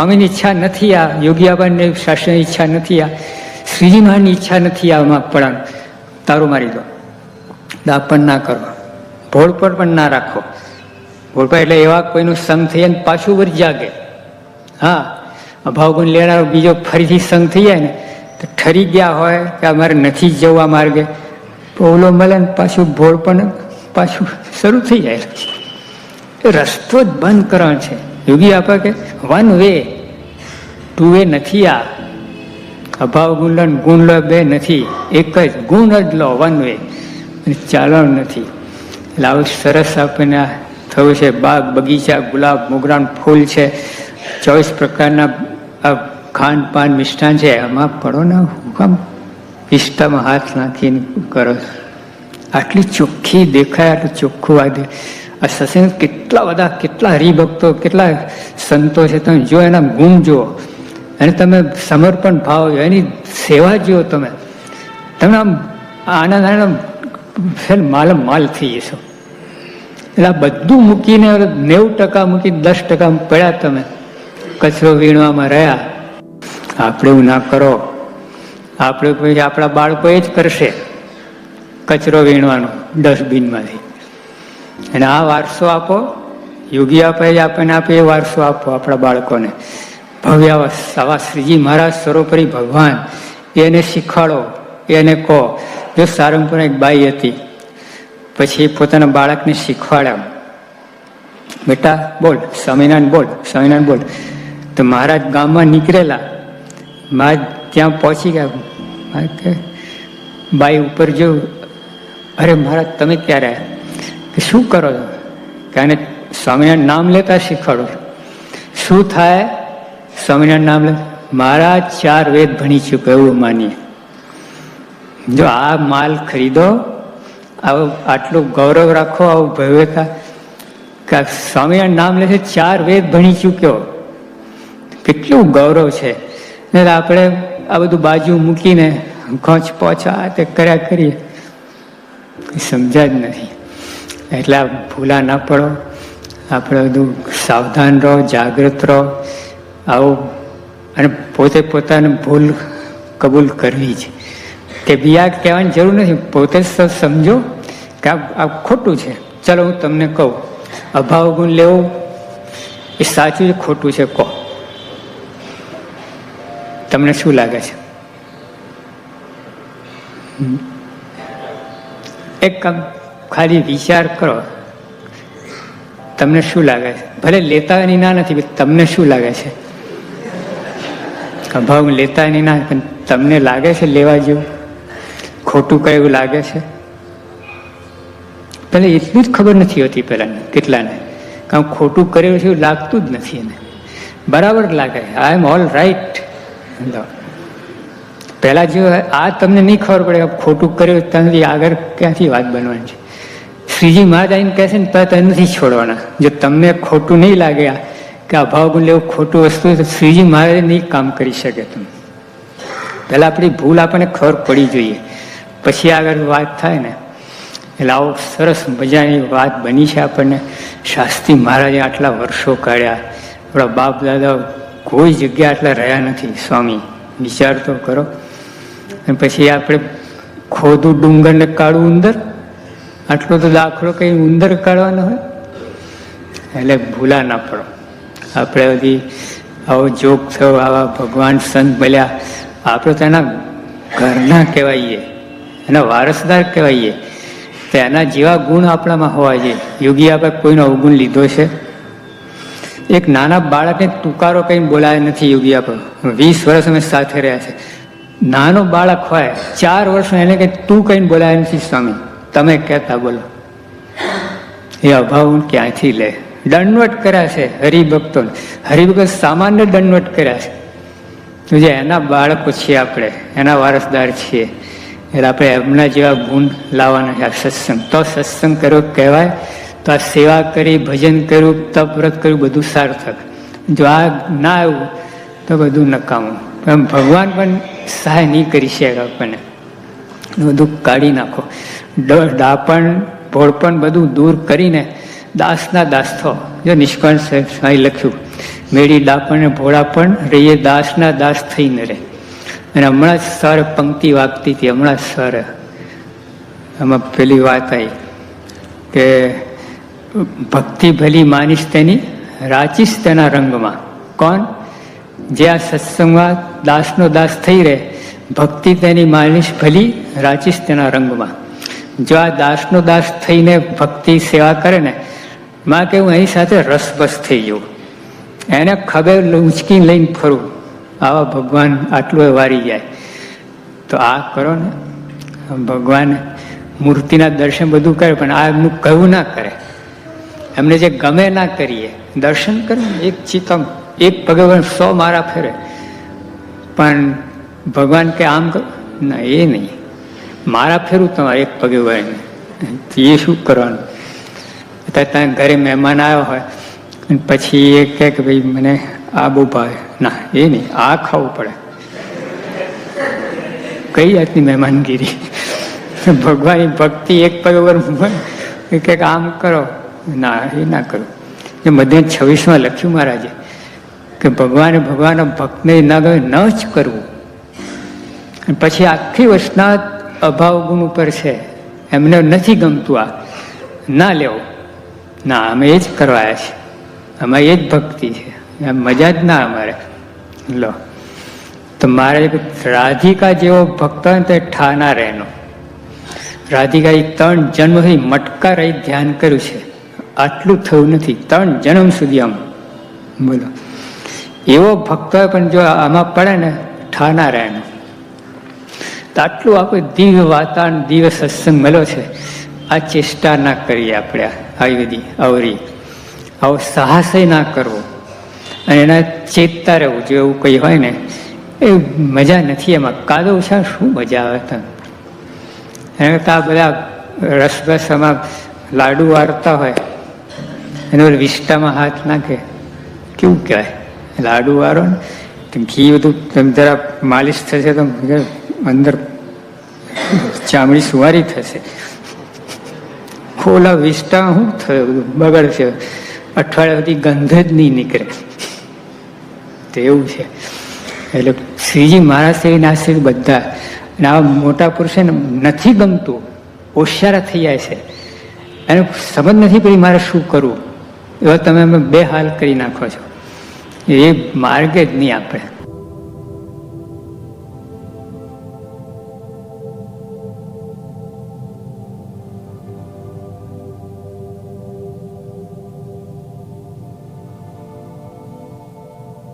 સ્વામીની ઈચ્છા નથી આ યોગી આબાની શાસ્ત્રની ઈચ્છા નથી આ શ્રીજી મહારાજની ઈચ્છા નથી આમાં પણ તારું મારી દો દાપણ ના કરો ભોળપણ પણ ના રાખો ભોળપણ એટલે એવા કોઈનું સંગ થઈ જાય પાછું વળી જાગે હા અભાવ ગુણ લેનારો બીજો ફરીથી સંગ થઈ જાય ને તો ઠરી ગયા હોય કે અમારે નથી જવું આ માર્ગે ઓલો મળે ને પાછું ભોળપણ પાછું શરૂ થઈ જાય રસ્તો જ બંધ કરવાનો છે યોગી આપે કે વન વે ટુ વે નથી આ. અભાવ ગુણ ગુણ લો, બે નથી. એક જ ગુણ જ લો વન વે ચાલવાનું નથી. એટલે આવું સરસ આપણને આ થયું છે. બાગ, બગીચા, ગુલાબ, મોગરાન ફૂલ છે. ચોવીસ પ્રકારના આ ખાંડ પાન મિષ્ટાન છે. આમાં પડો ને, હું કામ પિસ્તામાં હાથ નાખીને કરો? આટલી ચોખ્ખી દેખાય, આટલું ચોખ્ખું વાદે આ સત્સંગ કેટલા બધા, કેટલા હરિભક્તો, કેટલા સંતો છે, તમે જો એના ગુણ જુઓ. અને તમે સમર્પણ ભાવ, એની સેવા જુઓ તમે. તમે આમ આનંદ આનંદ માલ માલ થઈ જશો. એટલે આ બધું મૂકીને નેવું ટકા મૂકી દસ ટકા પડ્યા તમે. કચરો વીણવામાં રહ્યા. આપણે એવું ના કરો. આપણે આપણા બાળકો એ જ કરશે કચરો વીણવાનો, ડસ્ટબિનમાંથી. અને આ વારસો આપો, યોગી આપે જ આપણને આપે, એ વારસો આપો આપણા બાળકોને. ભવ્ય આવા શ્રીજી મહારાજ સર્વોપરી ભગવાન, એને શીખવાડો, એને કહો. જો સારંગપુર એક બાઈ હતી, પછી પોતાના બાળકને શીખવાડ્યા. બેટા, બોલ, સ્વામિનારાયણ બોલ સ્વામિનારાયણ બોલ. તો મહારાજ ગામમાં નીકળેલા. મહારાજ ત્યાં પહોંચી ગયા. બાઈ ઉપર જોયું અરે મહારાજ, તમે ક્યારે આવ્યા? કે શું કરો છો? કે આને સ્વામિનારાયણ નામ લેતા શીખવાડો છું. શું થાય? સ્વામિનારાયણ નામ લે મારા ચાર વેદ ભણી ચૂક્યો એવું માનીએ. જો આ માલ ખરીદો, આવું આટલું ગૌરવ રાખો, આવું ભવ્યતા. કે સ્વામિનારાયણ નામ લે છે, ચાર વેદ ભણી ચૂક્યો કેટલું ગૌરવ છે. ને આપણે આ બધું બાજુ મૂકીને ઘોંચ આ તે કર્યા કરીએ. કંઈ સમજા જ નથી. એટલે ભૂલા ના પડો. આપણે બધું સાવધાન રહો જાગૃત રહો. આવું અને પોતે પોતાને ભૂલ કબૂલ કરવી છે. તે બીજા કહેવાની જરૂર નથી. પોતે જ સમજો કે આ ખોટું છે. ચલો હું તમને કહું. અભાવ ગુણ લેવો એ સાચું ખોટું છે, કહો. તમને શું લાગે છે? એક કામ ખાલી વિચાર કરો. તમને શું લાગે છે? ભલે લેતા એની ના નથી તમને શું લાગે છે? અભાવ લેતા એની ના, પણ તમને લાગે છે લેવા જેવું? ખોટું કયું લાગે છે? પહેલાં એટલી જ ખબર નથી હોતી પહેલાં કેટલાને. કારણ ખોટું કર્યું છે એવું લાગતું જ નથી એને. બરાબર લાગે. આઈ એમ ઓલ રાઈટ પહેલાં જો આ તમને નહીં ખબર પડે ખોટું કર્યું ત્યાંથી આગળ ક્યાંથી વાત બનવાની છે? શ્રીજી મહારાજ આવીને કહે છે ને તો તમે નથી છોડવાના. જો તમને ખોટું નહીં લાગે, આ કે અભાવ ગુણ લેવું ખોટું વસ્તુ તો શ્રીજી મહારાજ નહીં કામ કરી શકે તમે પહેલાં આપણી ભૂલ આપણને ખબર પડી જોઈએ. પછી આગળ વાત થાય ને, એટલે આવો સરસ મજાની વાત બની છે આપણને. શાસ્ત્રી મહારાજે આટલા વર્ષો કાઢ્યા. આપણા બાપ દાદા કોઈ જગ્યા આટલા રહ્યા નથી. સ્વામી, વિચાર તો કરો. અને પછી આપણે ખોદું ડુંગરને કાળું ઉંદર આટલો તો દાખલો કંઈ ઉંદર કાઢવાનો હોય? એટલે ભૂલા ના પડો. આપણે બધી આવો જોગ થયો, આવા ભગવાન સંત મળ્યા. આપણે તો એના ઘરના કહેવાઈએ, એના વારસદાર કહેવાઈએ. તો એના જેવા ગુણ આપણામાં હોવા જોઈએ. યોગી આપણે કોઈનો અવગુણ લીધો છે? એક નાના બાળકને તુકારો કંઈ બોલાય નથી યોગી આપણો. વીસ વર્ષ અમે સાથે રહ્યા છે. નાનો બાળક હોય, ચાર વર્ષ એને કંઈ તું કંઈ બોલાય નથી સ્વામી. તમે કહેતા બોલો. એ અભાવ ક્યાંથી લે? દંડવટ કર્યા છે હરિભક્તો હરિભક્ત સામાન્ય દંડવટ કર્યા છે. જે એના બાળકો છીએ આપણે, એના વારસદાર છીએ. એટલે આપણે એમના જેવા ગુણ લાવવાના છે. આ સત્સંગ. તો સત્સંગ કર્યો કહેવાય? તો આ સેવા કરી, ભજન કર્યું, તપ વ્રત કર્યું, બધું સાર્થક. જો આ ના આવ્યું, તો બધું નકામું. એમ ભગવાન પણ સહાય નહીં કરી શકે આપણને. બધું કાઢી નાખો. ડાપણ ભોળપણ બધું દૂર કરીને દાસના દાસ થો. જો નિષ્કાળ સાંઈ લખ્યું, મેળી દાપણ ને ભોળા પણ રહીએ દાસના દાસ થઈને રહે. અને હમણાં જ સર પંક્તિ વાગતી હતી, હમણાં જ સર. આમાં પેલી વાત આવી કે ભક્તિ ભલી માનીશ તેની, રાચીશ તેના રંગમાં. કોણ? જે આ સત્સંગમાં દાસનો દાસ થઈ રહે, ભક્તિ તેની માનીશ ભલી, રાચીશ તેના રંગમાં. જો આ દાસનો દાસ થઈને ભક્તિ સેવા કરે ને, માં કે હું અહીં સાથે રસબસ થઈ જવું એને ખબર ઉંચકી લઈને ફરું. આવા ભગવાન આટલું વારી જાય. તો આ કરો ને. ભગવાન મૂર્તિના દર્શન બધું કરે, પણ આ એમનું કહ્યું ના કરે? એમને જે ગમે ના કરીએ. દર્શન કરે એક ચિતમ, એક ભગવાન સો મારા ફેરે. પણ ભગવાન કે આમ કરો? ના, એ નહીં. મારા ફેરું તમારે એક પગે વળીને. એ શું કરવાનું? અત્યારે ત્યાં ઘરે મહેમાન આવ્યો હોય પછી એ કહે કે ભાઈ મને આ બહુ ભાવે. ના, એ નહીં, આ ખાવું પડે. કઈ જાતની મહેમાનગીરી? ભગવાનની ભક્તિ એક પગ વર એ કે આમ કરો. ના, એ ના કરો. એ મધ્ય છવ્વીસમાં લખ્યું મહારાજે કે ભગવાને ભગવાનના ભક્તને ના ન જ કરવું. પછી આખી વચના અભાવ ગુણ ઉપર છે. એમને નથી ગમતું આ. ના લેવો. ના, અમે એ જ કરવાયા છે અમારી એ જ ભક્તિ છે. મજા જ ના અમારે. લો. તો મારે રાધિકા જેવો ભક્ત હોય તો ઠાના રહેનો. રાધિકા એ ત્રણ જન્મથી મટકા રહી ધ્યાન કર્યું છે. આટલું થયું નથી. ત્રણ જન્મ સુધી આમ. બોલો. એવો ભક્ત પણ જો આમાં પડે ને, ઠાના રહેનો. આટલું આપણે દિવ્ય વાતાવરણ દિવ્ય સત્સંગ મળ્યો છે. આ ચેષ્ટા ના કરીએ આપણે આવી બધી અવરી. આવો સાહસય ના કરવો. અને એના ચેતતા રહેવું જો એવું કંઈ હોય ને, એ મજા નથી એમાં. કાદવ ઓછા શું મજા આવે તમે એને કરતાં બધા રસબસ લાડુ વાળતા હોય, એનો વિષ્ટામાં હાથ નાખે. કેવું કહેવાય? લાડુ વાળો ને ઘી બધું જરા માલિશ થશે તો અંદર ચામડી સુવારી થશે. ખોલા વિસ્ટા શું થયું? બગડશે અઠવાડિયા સુધી ગંધ જ નહીં નીકળે. તેવું છે. એટલે શ્રીજી મહારાજ નાસ્તિક બધા. અને આવા મોટા પુરુષે નથી ગમતું. હોશિયારા થઈ જાય છે. એને સમજ નથી પડી મારે શું કરવું? એવા તમે અમે બે હાલ કરી નાખો છો. એ માર્ગે જ નહીં આપણે.